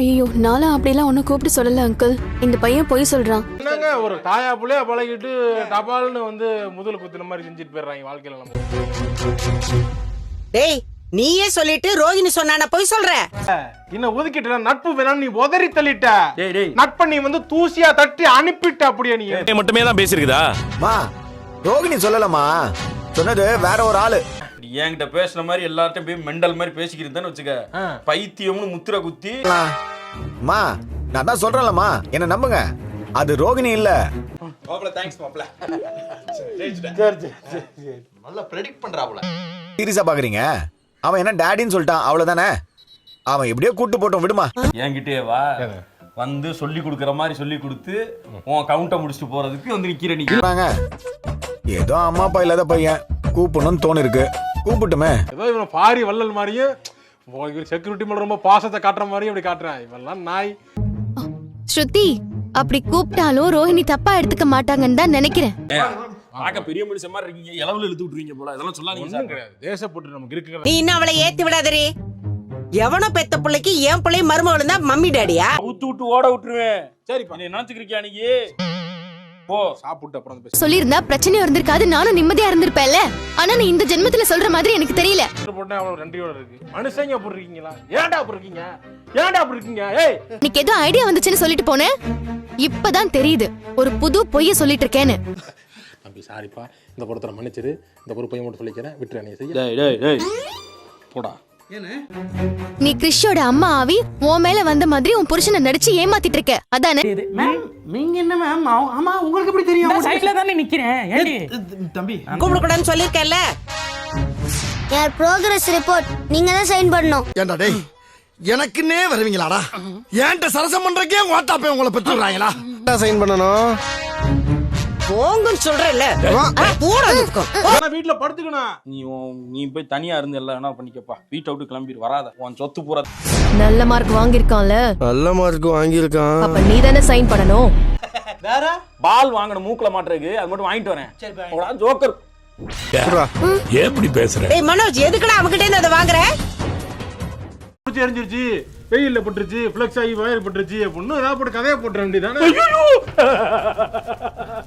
ஐயோ நானும் அப்படிலாம் ஒன்னும் கூப்பிட்டு சொல்லல அங்கிள் இந்த பையன் பொய் சொல்றான். என்னங்க ஒரு தாயா புள்ளையா பழகிட்டு டபால்னு வந்து முதல் குத்துன மாதிரி செஞ்சுட்டு போயிடுறாங்க வாழ்க்கையில நம்ம. டேய் நீயே சொல்லிட்டு ரோகிணி சொன்னான போய் சொல்ற இன்னும் ஒதுக்கிட்ட நட்பு வேணாம் நீ உதறி தள்ளிட்ட. டேய் டேய். நட்பை நீ வந்து தூசியா தட்டி அனுப்பிட்ட அப்படியே நீ. மட்டுமே தான் பேசியிருக்குதா? மா ரோகிணி சொல்லலம்மா. சொன்னது வேற ஒரு ஆளு. இப்படி என்கிட்ட பேசுன மாதிரி எல்லார்ட்டையும் போய் மெண்டல் மாதிரி பேசிக்கிறதுன்னு வச்சுக்க. பைத்தியம்னு முத்திர குத்தி. மா நான் தான் சொல்றேன்லம்மா. என்ன நம்புங்க. அது ரோகிணி இல்ல. தேங்க்ஸ் மாப்ள நல்லா ப்ரெடிக்ட் பண்றாப்புல. சீரியஸா பாக்குறீங்க? அவன் என்ன டேடின்னு சொல்லிட்டான் அவ்வளவுதானே? அவன் எப்படியோ கூட்டு போட்டோம் விடுமா. என்கிட்டயே வா. வந்து சொல்லி கொடுக்குற மாதிரி சொல்லி கொடுத்து உன் கவுண்ட்டை முடிச்சுட்டு போறதுக்கு வந்து நிக்கிற நீ. சொல்றாங்க ஏதோ அம்மா அப்பா இல்லாத பையன். கூப்பிடணும்னு தோணு இருக்கு கூப்பிட்டுமே. ஏதோ இவன் பாரி வள்ளல் மாதிரியும் செக்யூரிட்டி மேல ரொம்ப பாசத்தை காட்டுற மாதிரியும் இப்படி காட்டுறான். இவெல்லாம் நாய். ஸ்ருதி அப்படி கூப்பிட்டாலும் ரோஹிணி தப்பா எடுத்துக்க மாட்டாங்கன்னு தான் நினைக்கிறேன். பார்க்க பெரிய மனுஷன் மாதிரி இருக்கீங்க. இளவுல இழுத்து விட்டுறீங்க போல. இதெல்லாம் சொல்லாதீங்க ஒண்ணும் சார். கிடையாது. தேசப்பட்டு நமக்கு இருக்கிற நீ இன்னும் அவளை ஏத்தி விடாதரி எவனோ பெத்த பிள்ளைக்கு என் பிள்ளையும் மருமகளும் தான் மம்மி டாடியா? ஊத்து விட்டு ஓட விட்டுருவேன். சரிப்பா. நீ நினைச்சுக்கிறியா நீ? போ. சாப்பிட்டு அப்புறம் சொல்லியிருந்தா பிரச்சனையும் இருந்திருக்காது நானும் நிம்மதியா இருந்திருப்பேன்ல. ஆனா நீ இந்த ஜென்மத்துல சொல்ற மாதிரி எனக்கு தெரியல. போட்டா அவ்வளவு நன்றியோட இருக்கு. மனுஷங்க அப்படி இருக்கீங்களா? ஏன்டா அப்படி இருக்கீங்க? ஏன்டா அப்படி இருக்கீங்க? ஏய். இன்னைக்கு ஏதோ ஐடியா வந்துச்சுன்னு சொல்லிட்டு போனேன். இப்பதான் தெரியுது. ஒரு புது பொய்ய சொல்லிட்டு இருக்கேன்னு. தம்பி சாரிப்பா இந்த பொறுத்தரை மன்னிச்சிரு. இந்த பொறுப்பையும் மட்டும் சொல்லிக்கிறேன். விட்டுறேன் நீ செய்ய. டேய் டேய் டேய். போடா. நீ கிறிஷோட அம்மா ஆவி உன் மேல வந்த மாதிரி உன் புருஷனை நடிச்சு ஏமாத்திட்டு இருக்க. அதானே? நீங்க என்ன மேம்? ஆமா உங்களுக்கு எப்படி தெரியும்? சைடுல தானே நிக்கிறேன். ஏண்டி? தம்பி. கூப்பிடக்கூடாதுன்னு சொல்லியிருக்கேன்ல. யார் ப்ரோக்ரஸ் ரிப்போர்ட் நீங்க தான் சைன் பண்ணணும். ஏன்டா டேய் எனக்குன்னே வருவீங்களாடா? ஏன்ட்ட சரசம் பண்றக்கே வாட்டாப்பே உங்களை பெற்றுறாங்களா சைன் பண்ணணும்? போங்கன்னு சொல்றேன்ல. ஆனா வீட்டுல படுத்துக்கணும் நீ நீ போய் தனியா இருந்து எல்லாம் என்ன பண்ணிக்கப்பா வீட்டை விட்டு கிளம்பிடு வராத. உன் சொத்து பூரா நல்ல மார்க் வாங்கியிருக்கான்ல. நல்ல மார்க் வாங்கியிருக்கான். அப்ப நீ தானே சைன் பண்ணணும். வேற? பால் வாங்கணும் மூக்குல மாட்டுறதுக்கு. அது மட்டும் வாங்கிட்டு வரேன். உடா ஜோக்கர். எப்படி பேசுற? டேய் மனோஜ் எதுக்குடா அவகிட்ட இருந்து அதை வாங்குற? குடிச்சு எரிஞ்சிருச்சு வெயில்ல பட்டுருச்சு ஃபிளக்ஸ் ஆகி வயர் பட்டுருச்சு அப்படின்னு ஏதாவது போட்டு கதையை போட்டுற வேண்டியதானே